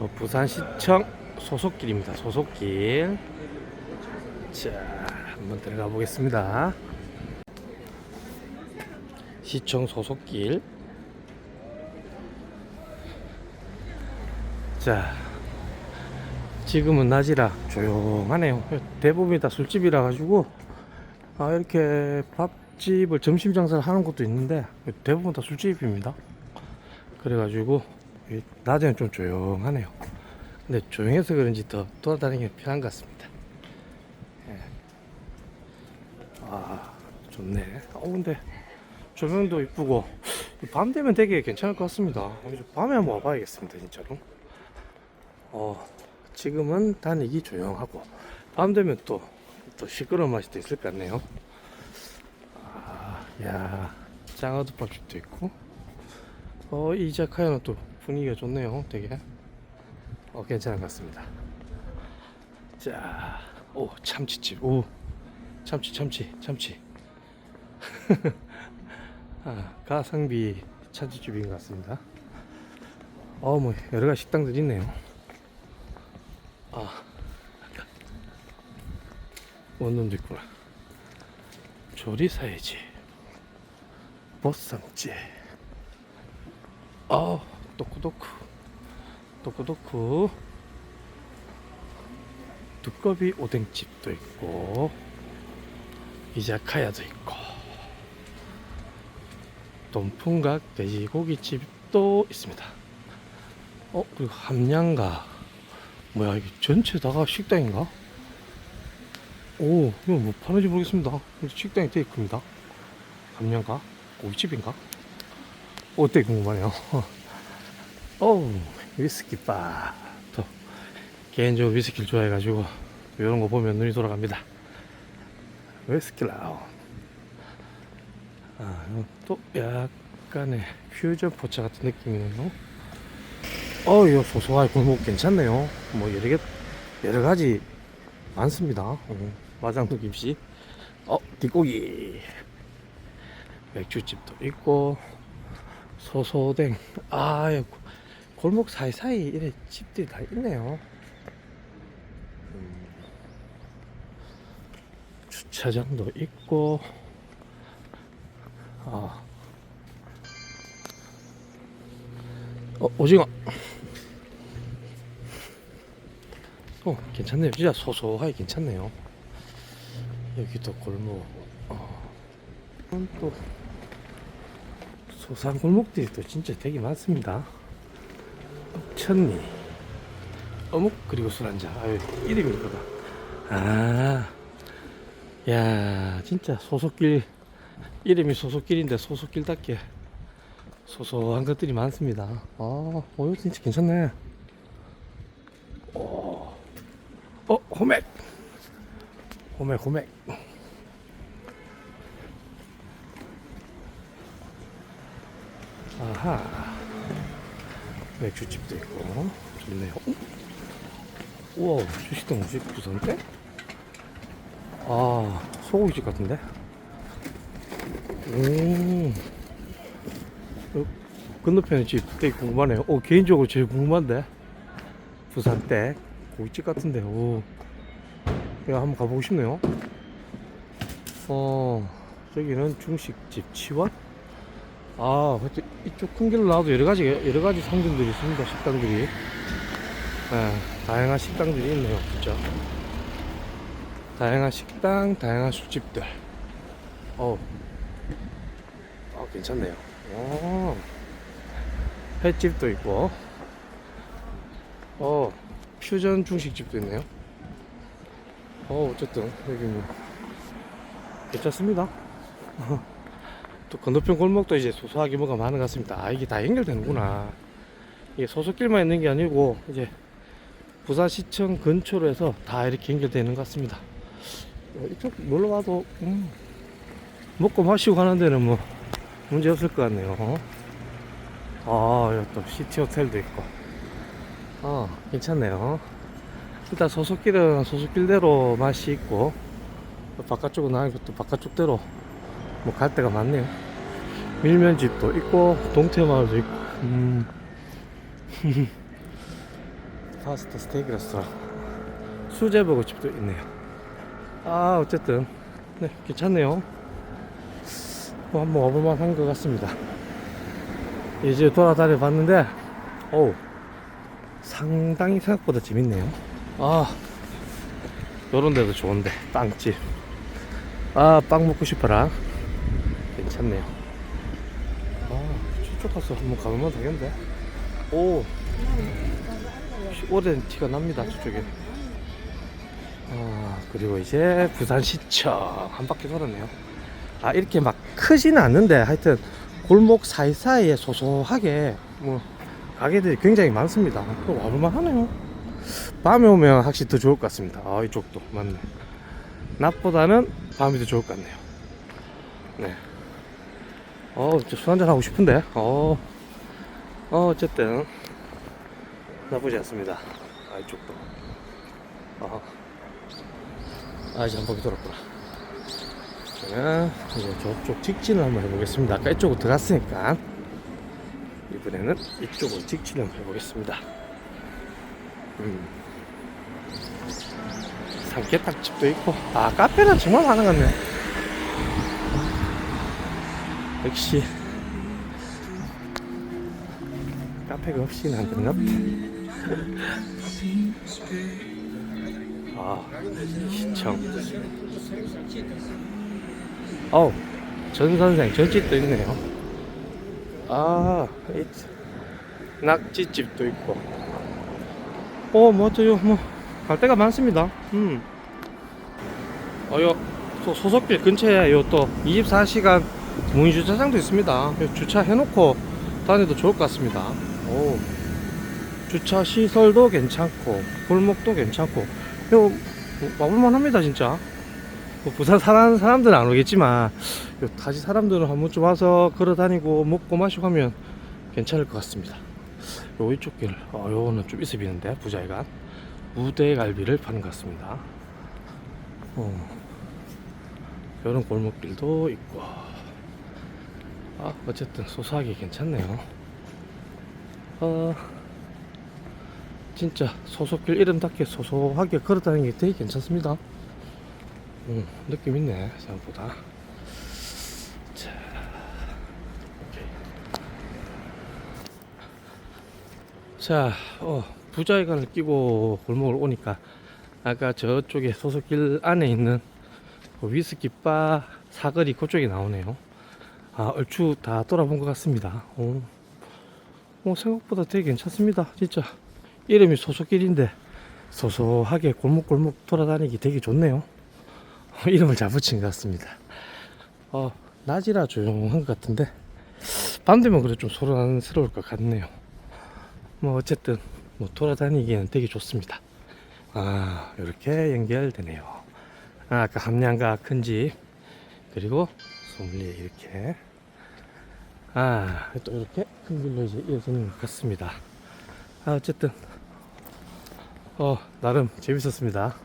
어, 부산시청 소속길입니다. 소속길. 자, 한번 들어가 보겠습니다. 시청 소속길. 자, 지금은 낮이라 조용하네요. 대부분이 다 술집이라 가지고 아, 이렇게 밥집을 점심 장사를 하는 곳도 있는데 대부분 다 술집입니다. 그래가지고 이 낮에는 좀 조용하네요. 근데 조용해서 그런지 더 돌아다니기 편한 것 같습니다. 예. 아 좋네. 어 근데 조명도 이쁘고 밤 되면 되게 괜찮을 것 같습니다. 밤에 한번 와봐야겠습니다, 진짜로. 어 지금은 다니기 조용하고 밤 되면 또 또 시끄러운 맛이 또 있을 것 같네요. 아, 야 장어덮밥집도 있고. 어, 이 이자카야는 또 분위기가 좋네요. 되게. 어, 괜찮은 것 같습니다. 자, 오, 참치집. 오, 참치, 참치, 참치. 아, 가성비 참치집인 것 같습니다. 어, 뭐, 여러 가지 식당들이 있네요. 아, 원룸도 있구나. 조리사이지. 보쌈집. 아, 도쿠도쿠. 도쿠도쿠. 두꺼비 오뎅집도 있고, 이자카야도 있고, 돈풍각 돼지고기집도 있습니다. 어, 그리고 함양가. 뭐야, 이게 전체 다가 식당인가? 오, 이거 뭐 파는지 모르겠습니다. 식당이 되게 큽니다. 함양가? 고깃집인가? 어때 궁금하네요. 어우, 위스키 바. 또, 개인적으로 위스키를 좋아해가지고, 이런 거 보면 눈이 돌아갑니다. 위스키 라운. 아, 또 약간의 퓨전 포차 같은 느낌이네요. 어, 이거 소소하게 골목 괜찮네요. 뭐, 여러 개, 여러 가지 많습니다. 어, 마장도 김씨. 어, 뒷고기. 맥주집도 있고, 소소댕. 아, 예, 골목 사이사이 이래 집들이 다 있네요. 음, 주차장도 있고, 아. 어, 오징어. 어, 괜찮네요. 진짜 소소하게 괜찮네요. 여기도 골목. 어. 또 소상 골목들이 또 진짜 되게 많습니다. 천리, 어묵 그리고 술 한잔. 아유 이름이 이거다. 아, 야 진짜 소속길 이름이 소속길인데 소속길답게 소소한 것들이 많습니다. 아, 어 이거 진짜 괜찮네. 어, 어 호맥, 호맥, 호맥. 아하 맥주집도 있고. 좋네요. 어? 우와 주식도 뭐지 부산대? 아 소고기집 같은데? 오. 어, 건너편에 집 되게 궁금하네요 오 개인적으로 제일 궁금한데? 부산대 고깃집 같은데. 오. 내가 한번 가보고 싶네요. 어 저기는 중식집 치원 아, 그때 이쪽 큰 길로 나와도 여러 가지 여러 가지 상점들이 있습니다. 식당들이. 네, 다양한 식당들이 있네요, 진짜. 다양한 식당, 다양한 술집들. 어, 아 괜찮네요. 오, 횟집도 있고, 어, 퓨전 중식집도 있네요. 어, 어쨌든 여기 뭐 괜찮습니다. 또 건너편 골목도 이제 소소하게 뭐가 많은 것 같습니다. 아, 이게 다 연결되는구나. 이게 소속길만 있는 게 아니고, 이제 부산시청 근처로 해서 다 이렇게 연결되는 것 같습니다. 어, 이쪽 놀러 와도, 음, 먹고 마시고 가는 데는 뭐, 문제 없을 것 같네요. 아, 여기 또 시티 호텔도 있고. 어, 괜찮네요. 일단 소속길은 소속길대로 맛이 있고, 또 바깥쪽은 아니고 또 바깥쪽대로 뭐 갈 데가 많네요. 밀면집도 있고 동태마을도 있고. 음. 파스타 스테이크 레스토랑. 수제버거 집도 있네요. 아 어쨌든. 네 괜찮네요. 뭐 한번 와볼만 한 것 같습니다. 이제 돌아다녀 봤는데 오 상당히 생각보다 재밌네요. 아 요런 데도 좋은데 빵집. 아 빵 먹고 싶어라 괜찮네요. 아 저쪽 가서 한번 가보면 되겠는데? 오 오랜 티가 납니다 저쪽에. 아 그리고 이제 부산시청 한 바퀴 돌았네요. 아 이렇게 막 크지는 않는데 하여튼 골목 사이사이에 소소하게 뭐 가게들이 굉장히 많습니다. 또 와볼만 하네요. 밤에 오면 확실히 더 좋을 것 같습니다. 아 이쪽도 맞네. 낮보다는 밤이 더 좋을 것 같네요. 네 어, 저술 한잔 하고 싶은데. 어, 어 어쨌든. 나쁘지 않습니다. 아 이쪽도. 어. 아 이제 한 바퀴 돌았구나 저는 이제 저쪽 직진을 한번 해보겠습니다. 아까 이쪽으로 들어갔으니까. 이번에는 이쪽으로 직진을 한번 해보겠습니다. 음. 삼계탕집도 있고. 아 카페는 정말 많은 것 같네 역시 카페가 없이는 안 같아 아 시청. 어우 전선생 전집도 있네요. 아 이- 낙지집도 있고. 어 맞아요 뭐갈 데가 많습니다. 음. 소, 소속길 근처에 요또 24시간 무인 주차장도 있습니다. 요 주차 해놓고 다녀도 좋을 것 같습니다. 오. 주차 시설도 괜찮고 골목도 괜찮고. 요 와볼만 합니다 진짜. 뭐 부산 사는 사람들은 안 오겠지만 요 다시 사람들은 한 번쯤 와서 걸어 다니고 먹고 마시고 하면 괜찮을 것 같습니다. 요 이쪽 길. 어, 요거는 좀 있어 비는데 부자회관 무대갈비를 파는 것 같습니다. 어, 요런 골목길도 있고 아 어쨌든 소소하게 괜찮네요. 어 진짜 소속길 이름답게 소소하게 걸어다니는 게 되게 괜찮습니다. 음, 느낌 있네 생각보다. 자 오케이. 자 어, 부자회관을 끼고 골목을 오니까 아까 저쪽에 소속길 안에 있는 그 위스키 바 사거리 그쪽이 나오네요 아 얼추 다 돌아본 것 같습니다. 어, 어, 생각보다 되게 괜찮습니다 진짜. 이름이 소속길인데 소소하게 골목골목 돌아다니기 되게 좋네요. 이름을 잘 붙인 것 같습니다. 어, 낮이라 조용한 것 같은데 밤 되면 그래 좀 소란스러울 것 같네요. 뭐 어쨌든 뭐 돌아다니기에는 되게 좋습니다. 아 이렇게 연결되네요. 아, 아까 함량가 큰집 그리고 소믈리에 이렇게. 아 또 이렇게 큰 길로 이제 이어지는 것 같습니다. 아 어쨌든 어 나름 재밌었습니다